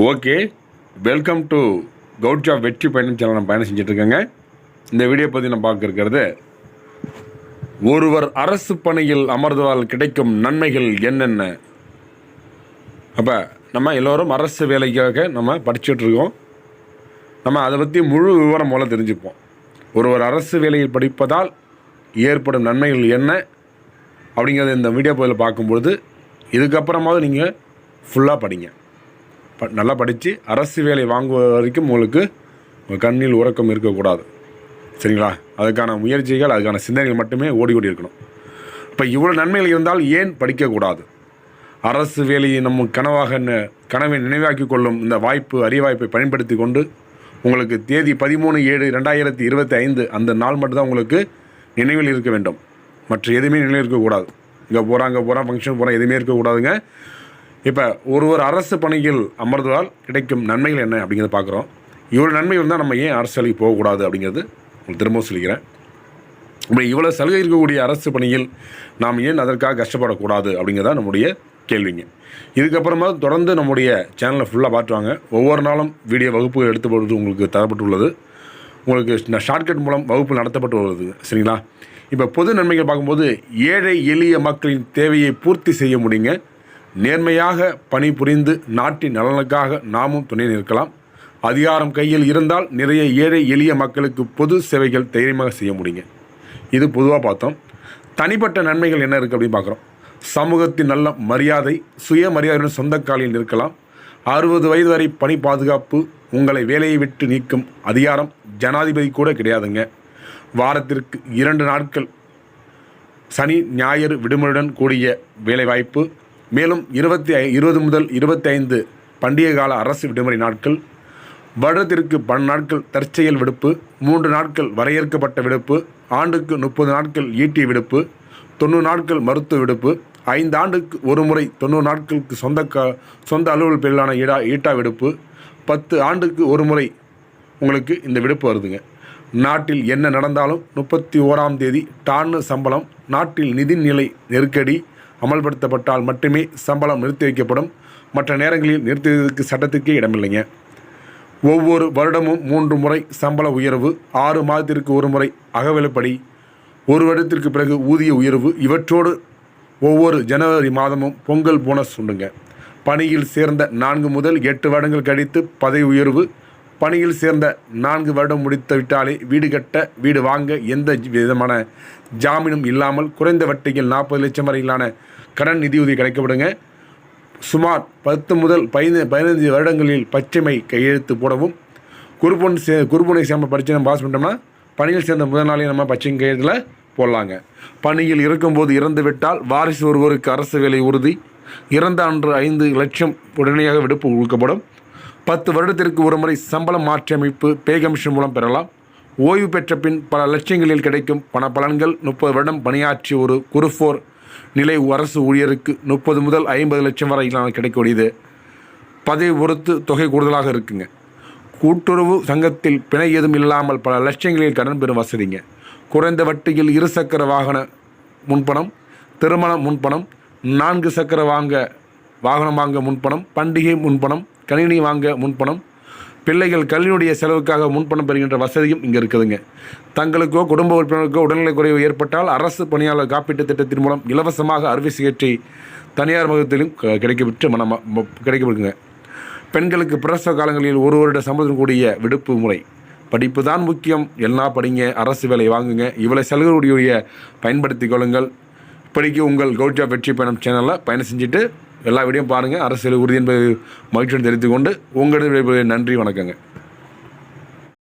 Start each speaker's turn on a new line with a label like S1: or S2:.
S1: Okay welcome to கவுட்ஜா வெற்றி பயணம் channel நம்ம பயணம் செஞ்சிட்ருக்கேங்க. இந்த வீடியோ பற்றி நான் பார்க்க இருக்கிறது ஒருவர் அரசு பணியில் அமர்ந்ததால் கிடைக்கும் நன்மைகள் என்னென்ன? அப்போ நம்ம எல்லோரும் அரசு வேலைக்காக நம்ம படிச்சுட்ருக்கோம். நம்ம அதை பற்றி முழு விவரம் மூலம் தெரிஞ்சுப்போம். ஒருவர் அரசு வேலையில் படிப்பதால் ஏற்படும் நன்மைகள் என்ன? அப்படிங்கிறத இந்த வீடியோ பதில் பார்க்கும்பொழுது இதுக்கப்புறமாவது நீங்கள் ஃபுல்லாக படிங்க. நல்லா படித்து அரசு வேலை வாங்குவ வரைக்கும் உங்களுக்கு உங்கள் கண்ணில் உறக்கம் இருக்கக்கூடாது. சரிங்களா? அதுக்கான முயற்சிகள் அதுக்கான சிந்தனைகள் மட்டுமே ஓடி இருக்கணும் இப்போ இவ்வளோ நன்மைகள் இருந்தால் ஏன் படிக்கக்கூடாது? அரசு வேலையை நம்ம கனவாக ந- கனவை நினைவாக்கி கொள்ளும் இந்த வாய்ப்பு அரிய வாய்ப்பை பயன்படுத்தி கொண்டு உங்களுக்கு தேதி பதிமூணு ஏழு ரெண்டாயிரத்தி இருபத்தி ஐந்து அந்த நாள் மட்டும்தான் உங்களுக்கு நினைவில் இருக்க வேண்டும். மற்ற எதுவுமே நினைவில் இருக்கக்கூடாது. இங்கே போகிறோம் அங்கே போகிறோம் ஃபங்க்ஷன் போகிறோம் எதுவுமே இருக்கக்கூடாதுங்க. இப்போ ஒரு ஒரு அரசு பணியில் அமர்ந்ததால் கிடைக்கும் நன்மைகள் என்ன அப்படிங்கிறத பார்க்குறோம். இவ்வளோ நன்மை இருந்தால் நம்ம ஏன் அரசு வேலைக்கு போகக்கூடாது அப்படிங்கிறது உங்களுக்கு திரும்பவும் சொல்லிக்கிறேன். இப்படி இவ்வளோ சலுகை இருக்கக்கூடிய அரசு பணியில் நாம் ஏன் அதற்காக கஷ்டப்படக்கூடாது அப்படிங்கிறதா நம்முடைய கேள்விங்க. இதுக்கப்புறமா தொடர்ந்து நம்முடைய சேனலை ஃபுல்லாக பார்த்துவாங்க. ஒவ்வொரு நாளும் வீடியோ வகுப்புகள் எடுத்துப்படுவது உங்களுக்கு தரப்பட்டுள்ளது. உங்களுக்கு ஷார்ட்கட் மூலம் வகுப்பு நடத்தப்பட்டு வருது. சரிங்களா? இப்போ பொது நன்மைகள் பார்க்கும்போது ஏழை எளிய மக்களின் தேவையை பூர்த்தி செய்ய முடியுங்க. நேர்மையாக பணிபுரிந்து நாட்டின் நலனுக்காக நாமும் துணை நிற்கலாம். அதிகாரம் கையில் இருந்தால் நிறைய ஏழை எளிய மக்களுக்கு பொது சேவைகள் தைரியமாக செய்ய முடியுங்க. இது பொதுவாக பார்த்தோம். தனிப்பட்ட நன்மைகள் என்ன இருக்குது அப்படின்னு பார்க்குறோம். சமூகத்தின் நல்ல மரியாதை சுயமரியாதையுடன் சொந்த காலில் நிற்கலாம். அறுபது வயது வரை பணி பாதுகாப்பு உங்களை வேலையை விட்டு நீக்கும் அதிகாரம் ஜனாதிபதி கூட கிடையாதுங்க. வாரத்திற்கு இரண்டு நாட்கள் சனி ஞாயிறு விடுமுறையுடன் கூடிய வேலைவாய்ப்பு மேலும் இருபத்தி ஐ இருபது முதல் இருபத்தி ஐந்து பண்டிகை கால அரசு விடுமுறை நாட்கள் வருடத்திற்கு பன் நாட்கள் தற்செயல் விடுப்பு மூன்று நாட்கள் வரையறுக்கப்பட்ட விடுப்பு ஆண்டுக்கு முப்பது நாட்கள் ஈட்டி விடுப்பு தொண்ணூறு நாட்கள் மருத்துவ விடுப்பு ஐந்து ஆண்டுக்கு ஒரு முறை தொண்ணூறு நாட்களுக்கு சொந்த க சொந்த அலுவல் பேரிலான ஈடா ஈட்டா விடுப்பு பத்து ஆண்டுக்கு ஒரு முறை உங்களுக்கு இந்த விடுப்பு வருதுங்க. நாட்டில் என்ன நடந்தாலும் முப்பத்தி ஓராம் தேதி டான்னு சம்பளம் நாட்டில் நிதிநிலை நெருக்கடி அமல்படுத்தப்பட்டால் மட்டுமே சம்பளம் நிறுத்தி வைக்கப்படும். மற்ற நேரங்களில் நிறுத்துவதற்கு சட்டத்துக்கே இடமில்லைங்க. ஒவ்வொரு வருடமும் மூன்று முறை சம்பள உயர்வு ஆறு மாதத்திற்கு ஒரு முறை அகவிலைப்படி ஒரு வருடத்திற்கு பிறகு ஊதிய உயர்வு. இவற்றோடு ஒவ்வொரு ஜனவரி மாதமும் பொங்கல் போனஸ் உண்டுங்க. பணியில் சேர்ந்த நான்கு முதல் எட்டு வருடங்கள் கழித்து பதவி உயர்வு பணியில் சேர்ந்த நான்கு வருடம் முடித்து விட்டாலே வீடு கட்ட வீடு வாங்க எந்த விதமான ஜாமீனும் இல்லாமல் குறைந்த வட்டியில் நாற்பது லட்சம் வரையிலான கடன் நிதியுதவி கிடைக்கப்படுங்க சுமார் பத்து முதல் பதினைந்து பதினைந்து வருடங்களில் பச்சைமை கையெழுத்து போடவும். குறுப்பொன் சே குறுப்பொனை சேம பரிச்சை நம்ம பாஸ் பண்ணிட்டோம்னா பணியில் சேர்ந்த முதல் நாளே நம்ம பச்சை கையெழுத்தில் போடலாங்க. பணியில் இருக்கும்போது இறந்து விட்டால் வாரிசு ஒருவருக்கு அரசு வேலை உறுதி. இறந்த அன்று ஐந்து லட்சம் உடனடியாக விடுப்பு கொடுக்கப்படும். பத்து வருடத்திற்கு ஒரு முறை சம்பள மாற்றியமைப்பு பே கமிஷன் மூலம் பெறலாம். ஓய்வு பெற்ற பின் பல லட்சங்களில் கிடைக்கும் பண பலன்கள் முப்பது வருடம் பணியாற்றிய ஒரு குறுஃபோர் நிலை அரசு ஊழியருக்கு முப்பது முதல் ஐம்பது லட்சம் வரையிலான கிடைக்கக்கூடியது. பதவி பொறுத்து தொகை கூடுதலாக இருக்குங்க. கூட்டுறவு சங்கத்தில் பிணை எதுவும் இல்லாமல் பல லட்சங்களில் கடன் பெறும் வசதிங்க. குறைந்த வட்டியில் இருசக்கர வாகன முன்பணம் திருமண முன்பணம் நான்கு சக்கர வாங்க வாகனம் வாங்க முன்பணம் பண்டிகை முன்பணம் கணினி வாங்க முன்பணம். பிள்ளைகள் கல்வியுடைய செலவுக்காக முன்பணம் பெறுகின்ற வசதியும் இங்கே இருக்குதுங்க. தங்களுக்கோ குடும்ப உறுப்பினருக்கோ உடல்நிலை குறைவு ஏற்பட்டால் அரசு பணியாளர் காப்பீட்டுத் திட்டத்தின் மூலம் இலவசமாக அறுவை சிகிச்சை தனியார் மகத்திலும் கிடைக்கப்பெற்று மனம் கிடைக்கப்படுங்க பெண்களுக்கு பிரசவ காலங்களில் ஒரு வருட சம்பளம் கூடிய விடுப்பு முறை. படிப்பு தான் முக்கியம். எல்லாம் படிங்க அரசு வேலை வாங்குங்க. இவ்வளோ சலுகையுடைய பயன்படுத்தி கொள்ளுங்கள். இப்படிக்கு உங்கள் கவுட்ஜா வெற்றி பயணம் சேனலில் பயணம் செஞ்சுட்டு எல்லா வீடியோவும் பாருங்கள் அரசியல் உறுதி என்பது மகிழ்ச்சியுடன் தெரிவித்துக்கொண்டு உங்களிடம் நன்றி வணக்கங்க.